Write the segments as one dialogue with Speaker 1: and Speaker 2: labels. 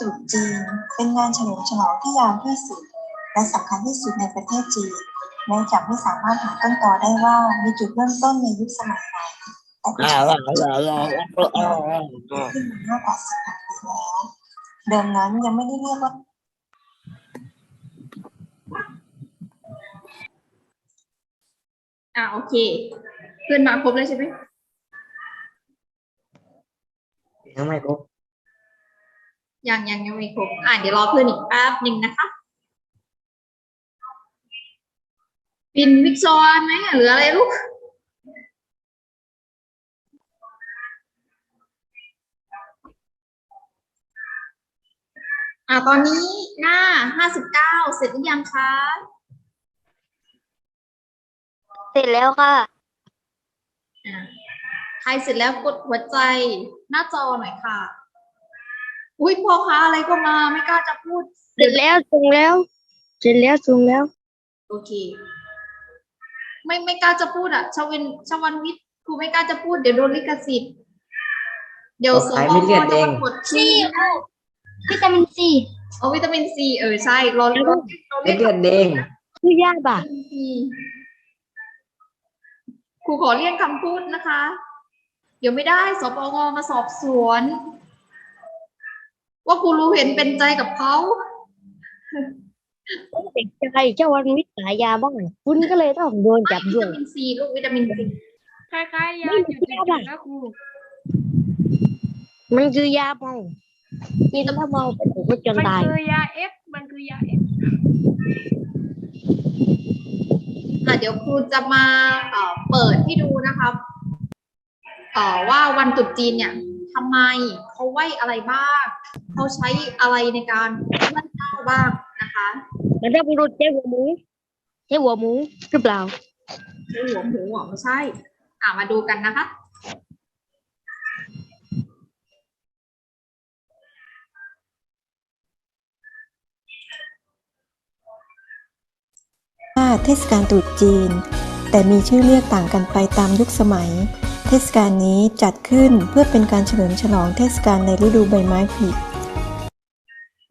Speaker 1: ตรุษจีน เป็นงานเฉลิมฉลองที่ยาวที่สุด และสำคัญที่สุดในประเทศจีนเนื่องจากไม่สามารถหาต้นตอได้ว่ามีจุดเริ่มต้นในยุคสมัยไหนแต่ก็ขึ้นมามากกว่าสิบปีแล้วเดิมนั้นยังไม่ได้เรียกว่า
Speaker 2: อ่าโอเค เพื่อนมาครบแล้วใช่ไหม
Speaker 3: ยังไม่ครบ
Speaker 2: ยังยังยังไม่ครบอ่าเดี๋ยวรอเพื่อนอีกแป๊บหนึ่งนะคะปินวิกซอนไหมหรืออะไรลูกอ่าตอนนี้หน้าห้าสิบเก้าเสร็จหรือยังคะ
Speaker 4: เสร็จแล้วค่ะ
Speaker 2: อ่าใครเสร็จแล้วกดหัวใจหน้าจอหน่อยค่ะ อุ้ยพ่อค้าอะไรก็มาไม่กล้าจะพูด
Speaker 4: เสร็จแล้วส่งแล้ว เสร็จแล้วส่งแล้ว
Speaker 2: โอเค ไม่ไม่กล้าจะพูดอะชวินชวันวิทย์ครูไม่กล้าจะพูดเดี๋ยวโดนลิขสิทธิ์ เดี๋ยวส
Speaker 3: ขาย
Speaker 2: บ
Speaker 3: ไม่เลือด
Speaker 2: จะ
Speaker 3: เอ
Speaker 2: มางกดชื่อ
Speaker 4: วิตามินซี
Speaker 2: เอาวิตามินซีเออใช่รอรอรอ
Speaker 3: ไม่
Speaker 2: เรียก
Speaker 3: เลือดแดง
Speaker 4: คือยากป่ะ
Speaker 2: วิตามินซีครูขอเรียกคำพูดนะคะ เดี๋ยวไม่ได้สปงมาสอบสวน ว่าครูรู้เห็นเป็นใจกับเขา
Speaker 4: เด็กใจเจ้าวันวิทย์หายาบ้างคุณก็เลยต้องโดนจับ
Speaker 2: วิ
Speaker 4: ด้วย
Speaker 2: ตามินซีลูกวิตามินซี
Speaker 5: คล้ายๆยา
Speaker 4: ไม่
Speaker 5: จุด
Speaker 4: ไม่
Speaker 5: เด็
Speaker 4: ได้
Speaker 5: กนะครู
Speaker 4: มันคือยาเมากินแล้วเมาไปถูกก็จน
Speaker 5: มัน
Speaker 4: ตาย
Speaker 5: คือยาเอฟมันคือยาเอฟ
Speaker 2: อะเดี๋ยวครูจะมาเอ่อเปิดให้ดูนะครับเอ่อว่าวันตรุษจีนเนี่ย ทำไมเขาไหวอะไรบ้างเขาใช้อะไรในการไหว้เจ้าบ้างนะคะ
Speaker 4: มันถ้าบุรุษใช้หัวหมูใช้หัวหมูหรือเปล่า
Speaker 2: ใช้หัวหมูเหรอไม่ใช่ อะมาดูกันนะคะ
Speaker 1: ว่าเทศกาลตรุษจีน แต่มีชื่อเรียกต่างกันไปตามยุคสมัย เทศกาลนี้จัดขึ้นเพื่อเป็นการเฉลิมฉลองเทศกาลในฤดูใบไม้ผลิ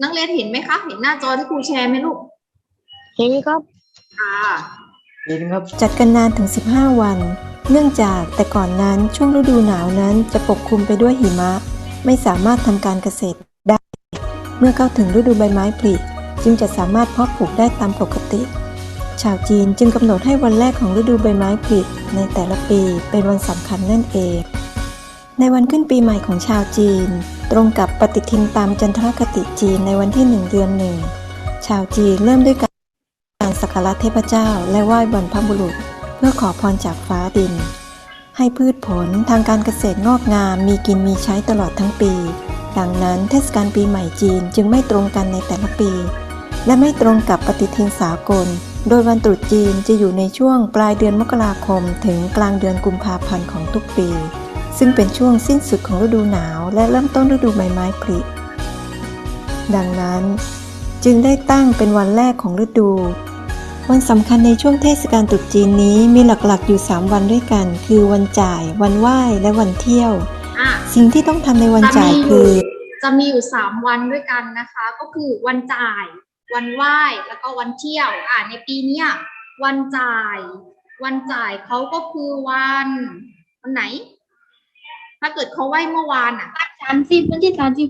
Speaker 2: นักเรียนเห็นไหมคะเห็นหน้าจอที่ครูแชร์ไหมลูก
Speaker 4: เห็นครับ
Speaker 2: ค่ะ
Speaker 3: เห็นครับ
Speaker 1: จัดกันนานถึง 15 วัน เนื่องจากแต่ก่อนนั้นช่วงฤดูหนาวนั้นจะปกคลุมไปด้วยหิมะ ไม่สามารถทำการเกษตรได้ เมื่อเข้าถึงฤดูใบไม้ผลิจึงจะสามารถเพาะปลูกได้ตามปกติ ชาวจีนจึงกำหนดให้วันแรกของฤดูใบไม้ผลิในแต่ละปีเป็นวันสำคัญนั่นเอง ในวันขึ้นปีใหม่ของชาวจีน ตรงกับปฏิทินตามจันทรคติจีนในวันที่หนึ่งเดือนหนึ่งชาวจีนเริ่มด้วยการสักการะเทพเจ้า และไหว้บรรพบุรุษ เพื่อขอพรจากฟ้าดิน ให้พืชผลทางการเกษตรงอกงามมีกินมีใช้ตลอดทั้งปี ดังนั้นเทศกาลปีใหม่จีนจึงไม่ตรงกันในแต่ละปี และไม่ตรงกับปฏิทินสากล โดยวันตรุษจีนจะอยู่ในช่วงปลายเดือนมกราคม ถึงกลางเดือนกุมภาพันธ์ของทุกปี ซึ่งเป็นช่วงสิ้นสุดของฤดูหนาว และเริ่มต้นฤดูใบไม้ผลิ ดังนั้น จึงได้ตั้งเป็นวันแรกของฤดู วันสำคัญในช่วงเทศกาลตรุษจีนนี้มีหลักๆอยู่ 3 วันด้วยกัน คือวันจ่าย วันไหว้และวันเที่ยว
Speaker 2: อะ
Speaker 1: สิ่งที่ต้องทำในวันจ่ายคือ
Speaker 2: จะมีอยู่สามวันด้วยกันนะคะ ก็คือวันจ่าย วันไหว้แล้วก็วันเที่ยวอ่าในปีเนี้ยวันจ่าย วันจ่ายเขาก็คือวันวันไหน ถ้าเกิดเขาไหว้เมื่อวานอะ
Speaker 4: สามสิบวันที่สามสิบ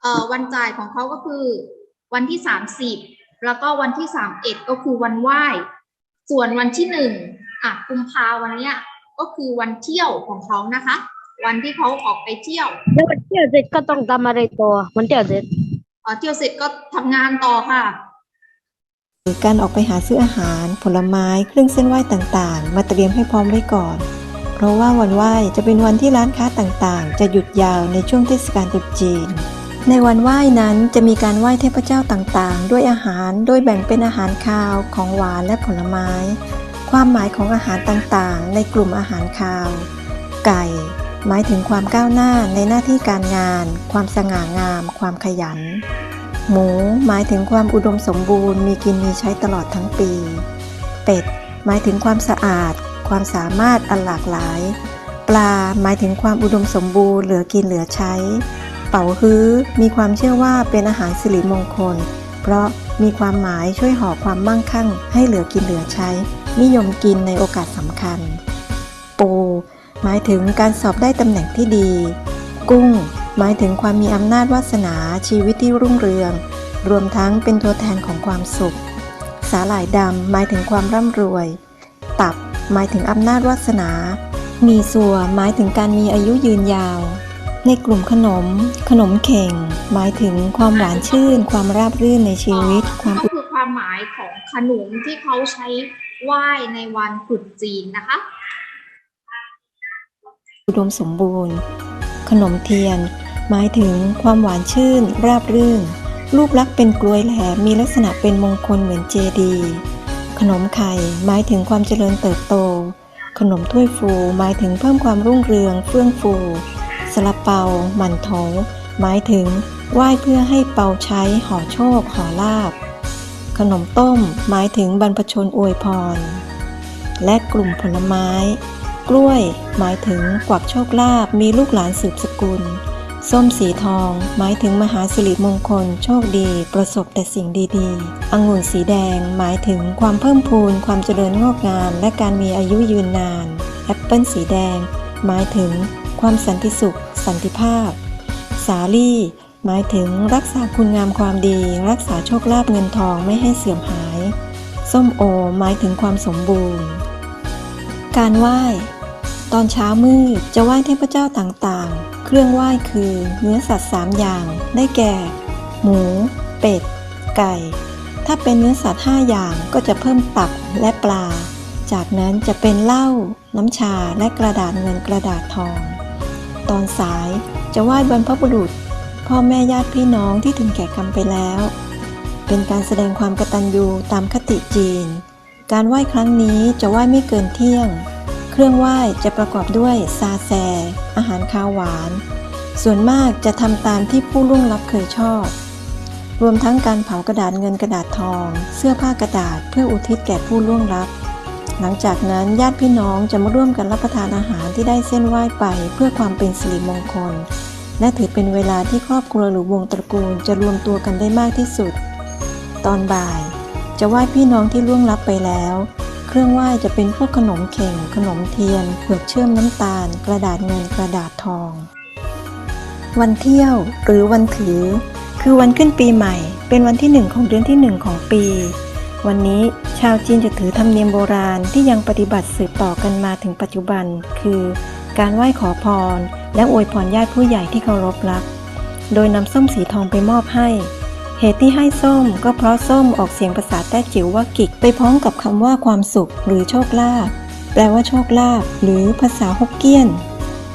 Speaker 2: เอ่อวันจ่ายของเขาก็คือ วันที่สามสิบแล้วก็วันที่สามเอ็ดก็คือวันไหว้ ส่วนวันที่หนึ่งอะกุมภาวันเนี้ยก็คือวันเที่ยวของเขานะคะ วันที่เขาออกไปเที่ยว
Speaker 4: แล้ววันเที่ยวเสร็จก็ต้องทำอะไรต่อมันเที่ยวเสร็จ
Speaker 2: เอ่อเที่ยวเสร็จก็ทำงานต่อค่ะ
Speaker 1: การออกไปหาซื้ออาหาร ผลไม้เครื่องเส้นไหว้ต่างๆ มาเตรียมให้พร้อมไว้ก่อน เพราะว่าวันไหว้จะเป็นวันที่ร้านค้าต่างๆ จะหยุดยาวในช่วงเทศกาลตรุษจีน ในวันไหว้นั้นจะมีการไหว้เทพเจ้าต่างๆ ด้วยอาหารโดยแบ่งเป็นอาหารคาวของหวานและผลไม้ ความหมายของอาหารต่างๆ ในกลุ่มอาหารคาว ไก่ หมายถึงความก้าวหน้าในหน้าที่การงาน ความสง่างาม ความขยัน หมูหมายถึงความอุดมสมบูรณ์มีกินมีใช้ตลอดทั้งปี เป็ด หมายถึงความสะอาด ความสามารถอันหลากหลาย ปลาหมายถึงความอุดมสมบูรณ์เหลือกินเหลือใช้ เป๋าฮื้อมีความเชื่อว่าเป็นอาหารสิริมงคล เพราะมีความหมายช่วยห่อความมั่งคั่ง ให้เหลือกินเหลือใช้ นิยมกินในโอกาสสำคัญ ปู หมายถึงการสอบได้ตำแหน่งที่ดี กุ้ง หมายถึงความมีอำนาจวาสนาชีวิตที่รุ่งเรือง รวมทั้งเป็นตัวแทนของความสุข สาหร่ายดำหมายถึงความร่ำรวย ตับ หมายถึงอำนาจวาสนา มีสัวหมายถึงการมีอายุยืนยาว ในกลุ่มขนม ขนมเข่ง หมายถึงความหวานชื่น ความราบรื่นในชีวิต ความ
Speaker 2: ก็คือความหมายของขนมที่เขาใช้ไหว้ในวันตรุษจีนนะคะ
Speaker 1: อุดมสมบูรณ์ ขนมเทียน หมายถึงความหวานชื่น ราบรื่น รูปลักษณ์เป็นกลวยแหลมมีลักษณะเป็นมงคลเหมือนเจดี ขนมไข่หมายถึงความเจริญเติบโต ขนมถ้วยฟูหมายถึงเพิ่มความรุ่งเรืองเฟื่องฟูสลาเปาหมั่นโถหมายถึงไหว้เพื่อให้เปาใช้ห่อโชคห่อลาบ ขนมต้มหมายถึงบรรพชนอวยพร และกลุ่มผลไม้ กล้วย หมายถึงกวักโชคลาภมีลูกหลานสืบสกุล ส้มสีทอง หมายถึงมหาสิริมงคล โชคดี ประสบแต่สิ่งดีๆ องุ่นสีแดง หมายถึงความเพิ่มพูน ความเจริญงอกงาม และการมีอายุยืนนาน แอปเปิลสีแดง หมายถึงความสันติสุข สันติภาพ สาลี่ หมายถึงรักษาคุณงามความดี รักษาโชคลาภเงินทองไม่ให้เสื่อมหาย ส้มโอ หมายถึงความสมบูรณ์ การไหว้ ตอนเช้ามืดจะไหว้เทพเจ้าต่างๆ เครื่องไหว้คือเนื้อสัตว์สามอย่าง ได้แก่ หมู เป็ด ไก่ ถ้าเป็นเนื้อสัตว์ห้าอย่างก็จะเพิ่มตับและปลา จากนั้นจะเป็นเหล้า น้ำชาและกระดาษเงินกระดาษทอง ตอนสายจะไหว้บรรพบุรุษ พ่อแม่ญาติพี่น้องที่ถึงแก่กรรมไปแล้ว เป็นการแสดงความกตัญญูตามคติจีน การไหว้ครั้งนี้จะไหว้ไม่เกินเที่ยง เครื่องไหว้จะประกอบด้วยซาแซ อาหารคาวหวาน ส่วนมากจะทำตามที่ผู้ล่วงลับเคยชอบ รวมทั้งการเผากระดาษเงินกระดาษทอง เสื้อผ้ากระดาษเพื่ออุทิศแก่ผู้ล่วงลับ หลังจากนั้นญาติพี่น้องจะมาร่วมกันรับประทานอาหารที่ได้เส้นไหว้ไปเพื่อความเป็นสิริมงคล และถือเป็นเวลาที่ครอบครัวหรือวงตระกูลจะรวมตัวกันได้มากที่สุด ตอนบ่าย จะไหว้พี่น้องที่ล่วงลับไปแล้ว เครื่องไหว้จะเป็นพวกขนมเข่ง ขนมเทียนเผือกเชื่อมน้ำตาล กระดาษเงินกระดาษทอง วันเที่ยวหรือวันถือ คือวันขึ้นปีใหม่ เป็นวันที่หนึ่งของเดือนที่หนึ่งของปี วันนี้ชาวจีนจะถือธรรมเนียมโบราณที่ยังปฏิบัติสืบต่อกันมาถึงปัจจุบัน คือ การไหว้ขอพร และอวยพรญาติผู้ใหญ่ที่เคารพรัก โดยนำส้มสีทองไปมอบให้ เหตุที่ให้ส้มก็เพราะส้มออกเสียงภาษาแต้จิ๋วว่ากิกไปพ้องกับคำว่าความสุขหรือโชคลาภแปลว่าโชคลาภหรือภาษาฮกเกี้ยน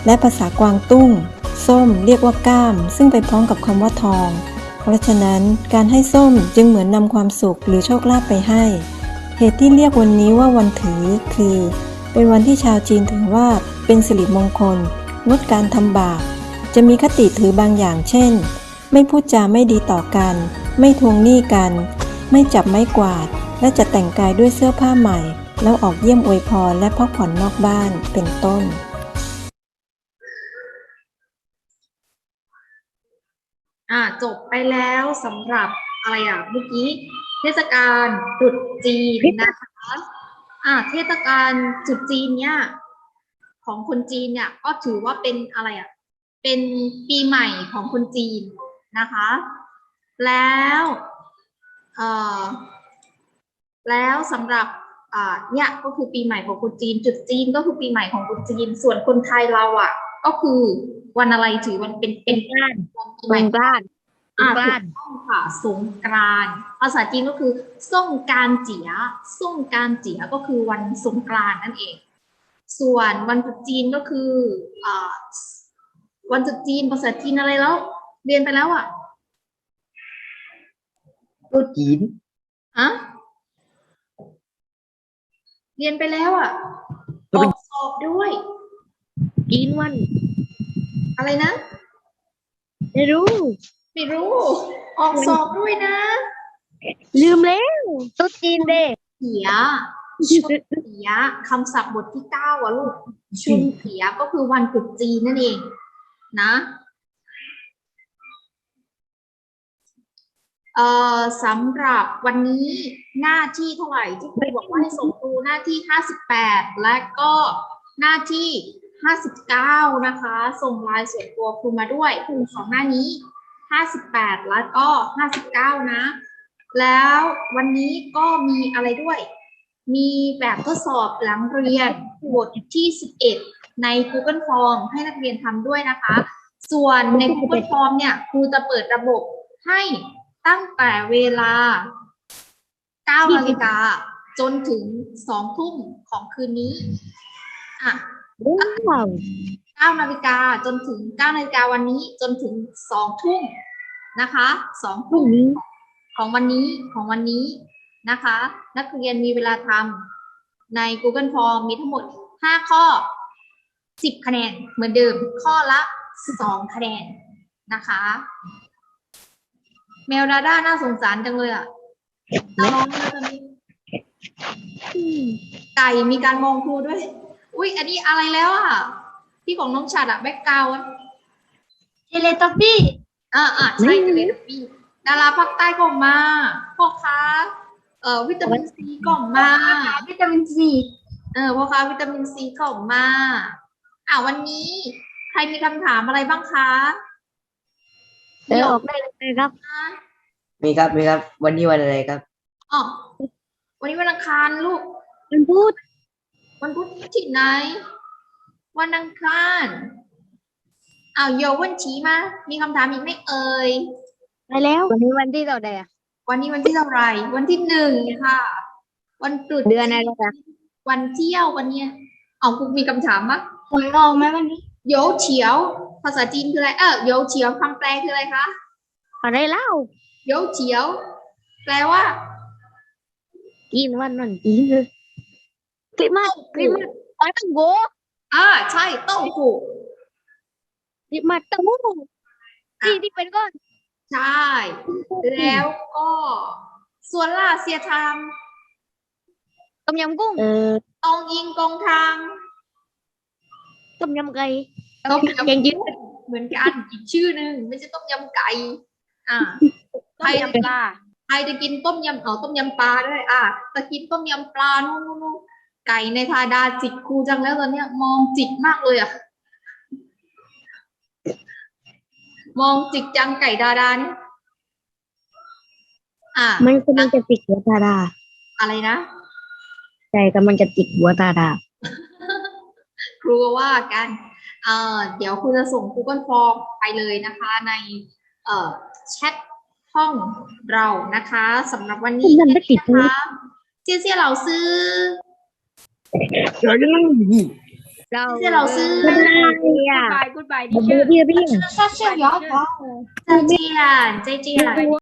Speaker 1: และภาษากวางตุ้ง ส้มเรียกว่าก้าม ซึ่งไปพ้องกับคำว่าทอง เพราะฉะนั้นการให้ส้มจึงเหมือนนำความสุขหรือโชคลาภไปให้ เหตุที่เรียกวันนี้ว่าวันถือ คือ เป็นวันที่ชาวจีนถือว่าเป็นสิริมงคลงดการทำบาปจะมีคติถือบางอย่างเช่น ไม่พูดจาไม่ดีต่อกัน ไม่ทวงหนี้กัน ไม่จับไม้กวาด และจะแต่งกายด้วยเสื้อผ้าใหม่ แล้วออกเยี่ยมอวยพรและพักผ่อนนอกบ้านเป็นต้น
Speaker 2: อ่าจบไปแล้วสำหรับอะไรอะเมื่อกี้ เทศกาลตรุษจีนนะคะอ่าเทศกาลตรุษจีนเนี่ยของคนจีนเนี่ยก็ถือว่าเป็นอะไรอะเป็นปีใหม่ของคนจีนนะคะ แล้วเอ่อแล้วสำหรับอ่าเนี่ยก็คือปีใหม่ของคนจีน จุดจีนก็คือปีใหม่ของคนจีน ส่วนคนไทยเราอะ ก็คือวันอะไรถือวันเป็นเป็น
Speaker 4: บ้าน
Speaker 2: วันปีใหม่
Speaker 4: สงกรานต์
Speaker 2: อ่า
Speaker 4: สงก
Speaker 2: ถู
Speaker 4: ราน
Speaker 2: ก
Speaker 4: ต์
Speaker 2: ต้องค่ะสงกรานต์ภาษาจีนก็คือส่งการเจียส่งการเจียก็คือวันสงกรานต์นั่นเอง ส่วนวันตรุษจีนก็คืออ่าวันตรุษจีนภาษาจีนอะไรแล้ว เรียนไปแล้วอะ
Speaker 3: ตุ๊จีน
Speaker 2: อะเรียนไปแล้วอะออกสอบด้วย
Speaker 4: จีนวัน
Speaker 2: อะไรนะ
Speaker 4: ไม่รู้
Speaker 2: ไม่รู้ ออกสอบด้วยนะ
Speaker 4: ลืมแล้วตุ๊ดจีนเด้
Speaker 2: เจียชุนเผียคำศัพท์บทที่เก้าอะลูกชุนเผียก็คือวันตรุษจีนนั่นเอง นะ เอ่อสำหรับวันนี้หน้าที่เท่าไหร่ที่ครูบอกว่าให้ส่งครูหน้าที่58แปดและก็หน้าที่59นะคะ ส่งลน์ส่วนตัวครูมาด้วยครูสองหน้านี้58แปดแล้วก็59นะ แล้ววันนี้ก็มีอะไรด้วย มีแบบทดสอบหลังเรียนบทที่11ใน Google Form ให้นักเรียนทำด้วยนะคะ ส่วนใน Google Form เนี่ยครูจะเปิดระบบให้ ตั้งแต่เวลา 9 นาฬิกา จนถึง 2 ทุ่มของคืนนี้ อะ
Speaker 4: ว้าว
Speaker 2: 9นาฬิกาจนถึง 9 นาฬิกาวันนี้จนถึง 2 ทุ่มนะคะ2
Speaker 4: พรุ่
Speaker 2: ทุ่
Speaker 4: ง
Speaker 2: ม
Speaker 4: นี้
Speaker 2: ของวันนี้ของวันนี้นะคะ นักเรียนมีเวลาทำใน Google Form มีทั้งหมด 5 ข้อ 10 คะแนนเหมือนเดิมข้อละ 2 คะแนนนะคะ แมวดาด้าน่าสงสารจังเลยอะน่าร้องเลยตอนนี้ไก่มีการมองครูด้วย อุ้ยอันนี้อะไรแล้วอะ ที่ของน้องฉัดอะแบ็กกราวด์
Speaker 5: เทเลตอปี้
Speaker 2: อ่าอ่าใช่เลยพี่ดาราภาคใต้ก็มาพ่อค้าเอ่อวิตามินซีก็มา
Speaker 5: วิตามินซี
Speaker 2: เออพ่อค้าวิตามินซีก็มาอ่าวันนี้ ใครมีคำถามอะไรบ้างคะ
Speaker 4: เดินออกได้เลยครับ
Speaker 2: นะ
Speaker 3: มีครับมีครับ วันนี้วันอะไรครับ
Speaker 2: อ๋อวันนี้วันอังคารลูก
Speaker 4: มันพูด
Speaker 2: วันพุธที่ไหน วันอังคารอ้าวโยวันชีมา มีคำถามอีกไหมเอ่ย
Speaker 4: ไปแล้ววันนี้วันที่เท่าไหร่อะ
Speaker 2: วันนี้วันที่เท่าไหร่ วันที่หนึ่งค่ะ วันตรุษ
Speaker 4: เดือนอะไรอะ
Speaker 2: วันเที่ยววันเนี้ยเอาคุณมีคำถามมั้ย
Speaker 5: หวยออกไหมวันนี้
Speaker 2: โยเฉียวภาษาจีนคืออะไร เออโยเฉียวคำแปลคืออะไรคะ
Speaker 4: อะไรเล่า
Speaker 2: โยเฉียว แปลว่า
Speaker 4: กินวันนั่นกินเลยคลิปมากคลิปมากอ๋อตั้งโบ
Speaker 2: อ่าใช่เต้าหู้
Speaker 4: คลิปมากตั้งโบที่ที่เป็นก้อน
Speaker 2: ใช่ แล้วก็ส่วนล่าเสียทาง
Speaker 4: ต้มยำกุ้งเออ
Speaker 2: ตองยิงกองทาง
Speaker 4: ต้มยำไก่
Speaker 2: ต้มยำ
Speaker 4: แกงจืด
Speaker 2: เหมือนกันอีกชื่อหนึ่งไม่ใช่ต้มยำไก่อ่า
Speaker 5: ต้มยำปลา
Speaker 2: ใครจะกินต้มยำเอาต้มยำปลาด้วยอะจะกินต้มยำปลานู่นนู่นนู่นไก่ในทาดาจิกครูจังแล้วตอนเนี้ย มองจิกมากเลยอะมองจิกจังไก่ดาดานี่อะ
Speaker 4: มันกำลังจะติดหัวตาดา
Speaker 2: อะไรนะ
Speaker 4: ใจกำลังจะติดหัวตาดา
Speaker 2: ครูก็ว่ากัน เดี๋ยวคุณจะส่ง Google Form ไปเลยนะคะในแชทห้องเรานะคะสำหรับวันนี้
Speaker 4: นะ
Speaker 2: คะเจียเจียเราซื้อ
Speaker 4: เดี๋ยวจะ
Speaker 6: นั่งดีเร
Speaker 7: า
Speaker 2: เจียเราซื้อ
Speaker 4: ไม่ได้อะ
Speaker 5: goodbye goodbye ดีเชื่อเชื่
Speaker 4: อเชื่อ
Speaker 5: เชื่อ
Speaker 4: เชื่อเชื่อเชื่อเชื่
Speaker 2: อเชื่อเชื่อเชื่อ